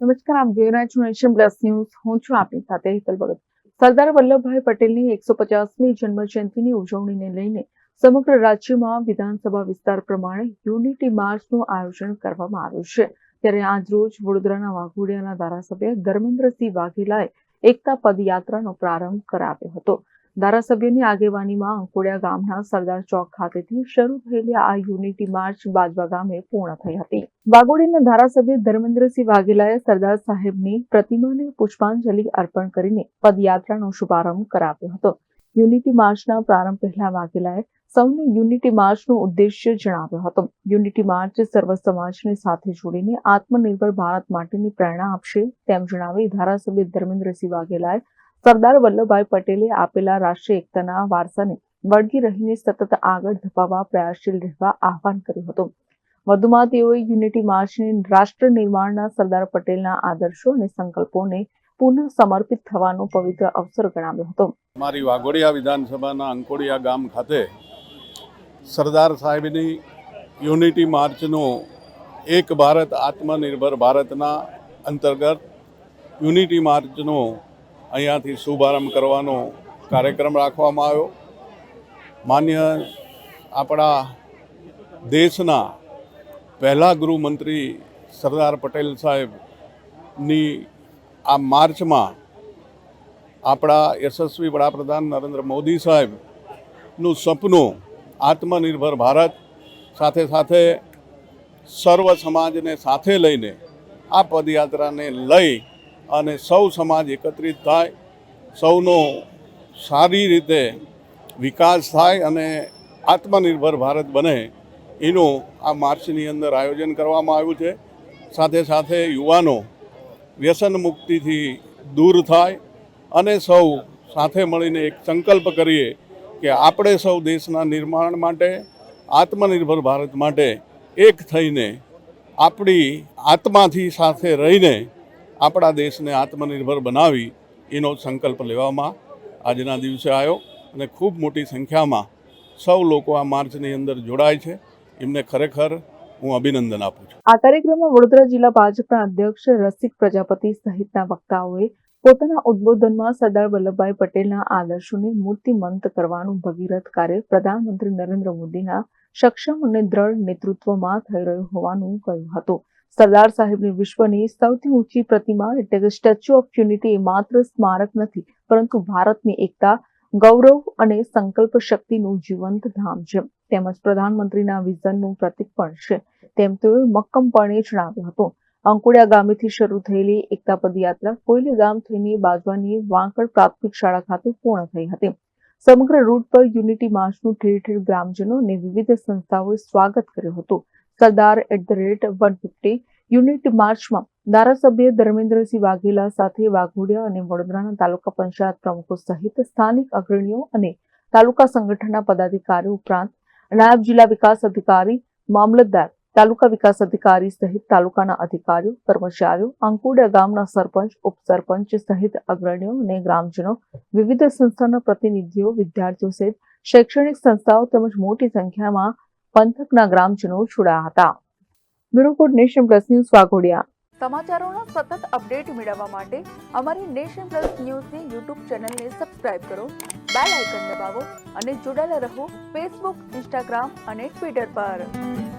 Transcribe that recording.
નમસ્કાર, આપ જોઈ રહ્યા છો નેશન પ્લસ ન્યૂઝ. હું છું આપની સાથે હિતલ ભગત. સરદાર વલ્લભભાઈ પટેલની એકસો પચાસમી જન્મ જયંતિની ઉજવણીને લઈને સમગ્ર રાજ્યમાં વિધાનસભા વિસ્તાર પ્રમાણે યુનિટી માર્ચનું આયોજન કરવામાં આવ્યું છે. ત્યારે આજરોજ વડોદરાના વાઘોડિયાના ધારાસભ્ય ધર્મેન્દ્રસિંહ વાઘેલાએ એકતા પદયાત્રાનો પ્રારંભ કરાવ્યો હતો. ધારાસભ્યની આગેવાનીમાં અંકોડિયા ગામના સરદાર ચોક ખાતેથી શરૂ થયેલી આ યુનિટી માર્ચ બાજવા ગામે પૂર્ણ થઈ હતી. વાઘોડીના ધારાસભ્ય ધર્મેન્દ્રસિંહ વાઘેલાએ સરદાર સાહેબની પ્રતિમાને પુષ્પાંજલિ અર્પણ કરીને પદયાત્રાનો શુભારંભ કરાવ્યો હતો. યુનિટી માર્ચના પ્રારંભ પહેલા વાઘેલાએ સૌને યુનિટી માર્ચનો ઉદ્દેશ્ય જણાવ્યો હતો. યુનિટી માર્ચ સર્વ સમાજને સાથે જોડીને આત્મનિર્ભર ભારત માટેની પ્રેરણા આપશે તેમ જણાવી ધારાસભ્ય ધર્મેન્દ્રસિંહ વાઘેલાએ સરદાર વલ્લભભાઈ પટેલે આપેલા રાષ્ટ્રીય એકતાના વારસાને વળગી રહીને સતત આગળ ધપાવવા પ્રયાસશીલ રહેવા આહવાન કર્યું હતું. વધુમાં તેઓએ યુનિટી માર્ચને રાષ્ટ્ર નિર્માણના સરદાર પટેલના આદર્શો અને સંકલ્પોને પુનઃ સમર્પિત થવાનો પવિત્ર અવસર ગણાવ્યો હતો. મારી વાઘોડિયા વિધાનસભાના અંકોડિયા ગામ ખાતે સરદાર સાહેબની યુનિટી માર્ચનો એક ભારત આત્મનિર્ભર ભારતના અંતર્ગત યુનિટી માર્ચનો અહીંયાથી શુભારંભ કરવાનો કાર્યક્રમ રાખવામાં આવ્યો. માન્ય આપણા દેશના પહેલા ગૃહમંત્રી સરદાર પટેલ સાહેબની આ માર્ચમાં આપણા યશસ્વી વડાપ્રધાન નરેન્દ્ર મોદી સાહેબનું સપનું આત્મનિર્ભર ભારત સાથે સાથે સર્વ સમાજને સાથે લઈને આ પદયાત્રાને લઈ અને સૌ સમાજ એકત્રિત થાય, સૌનો સારી રીતે વિકાસ થાય અને આત્મનિર્ભર ભારત બને, એનું આ માર્ચની અંદર આયોજન કરવામાં આવ્યું છે. સાથે સાથે યુવાનો વ્યસન મુક્તિથી દૂર થાય અને સૌ સાથે મળીને એક સંકલ્પ કરીએ કે આપણે સૌ દેશના નિર્માણ માટે, આત્મનિર્ભર ભારત માટે એક થઈને આપણી આત્માથી સાથે રહીને આપણા દેશને આત્મનિર્ભર બનાવી એનો સંકલ્પ લેવામાં આજના દિવસે આવ્યો અને ખૂબ મોટી સંખ્યામાં સૌ લોકો આ માર્ચની અંદર જોડાય છે. એમને ખરેખર હું અભિનંદન આપું છું. આ કાર્યક્રમમાં વડોદરા જિલ્લા ભાજપના અધ્યક્ષ રસિક પ્રજાપતિ સહિતના વક્તાઓએ પોતાના ઉદ્બોધનમાં સરદાર વલ્લભભાઈ પટેલના આદર્શોને મૂર્તિમંત કરવાનું ભગીરથ કાર્ય પ્રધાનમંત્રી નરેન્દ્ર મોદીના સક્ષમ અને દ્રઢ નેતૃત્વમાં થઈ રહ્યું હોવાનું કહ્યું હતું. સરદાર સાહેબની વિશ્વની સૌથી ઊંચી પ્રતિમા એટલે કે સ્ટેચ્યુ ઓફ યુનિટી એ માત્ર સ્મારક નથી, પરંતુ ભારતની એકતા, ગૌરવ અને સંકલ્પ શક્તિનું જીવંત ધામ છે. તેમજ પ્રધાનમંત્રીના વિઝનનું પ્રતીક પણ છે. તેમ તેઓએ મક્કમપણે જણાવ્યું હતું. અંકુડિયા ગામેથી શરૂ થયેલી એકતા પદયાત્રા કોયલી ગામ થઈને બાજવાની વાંકડ પ્રાથમિક શાળા ખાતે પૂર્ણ થઈ હતી. સમગ્ર રૂટ પર યુનિટી માર્ચનું ઠેર ઠેર ગ્રામજનો અને વિવિધ સંસ્થાઓએ સ્વાગત કર્યું હતું. Sardar at the rate one fifty unit માર્ચમાં ધારાસભ્ય ધર્મેન્દ્રસિંહ વાઘેલા સાથે વાઘોડિયા અને વડોદરાના તાલુકા પંચાયત પ્રમુખો સહિત સ્થાનિક અગ્રણીઓ અને તાલુકા સંગઠનના પદાધિકારીઓ ઉપરાંત નાયબ જિલ્લા વિકાસ અધિકારી, મામલતદાર, તાલુકા વિકાસ અધિકારી સહિત તાલુકાના અધિકારીઓ, કર્મચારીઓ અંકુડિયા ગામના સરપંચ, ઉપસરપંચ સહિત અગ્રણીઓ અને ગ્રામજનો, વિવિધ સંસ્થાના પ્રતિનિધિઓ, વિદ્યાર્થીઓ સહિત શૈક્ષણિક સંસ્થાઓ તેમજ મોટી સંખ્યામાં પંથકના ગ્રામજનો જોડાયા હતા. Bureau nation plus news Waghodia. સમાચારોના સતત અપડેટ મેળવવા માટે અમારી નેશન પ્લસ ન્યૂઝની યુટ્યુબ ચેનલને સબસ્ક્રાઇબ કરો, બેલ આઇકન દબાવો અને જોડાયેલા રહો ફેસબુક, ઇન્સ્ટાગ્રામ અને ટ્વિટર પર.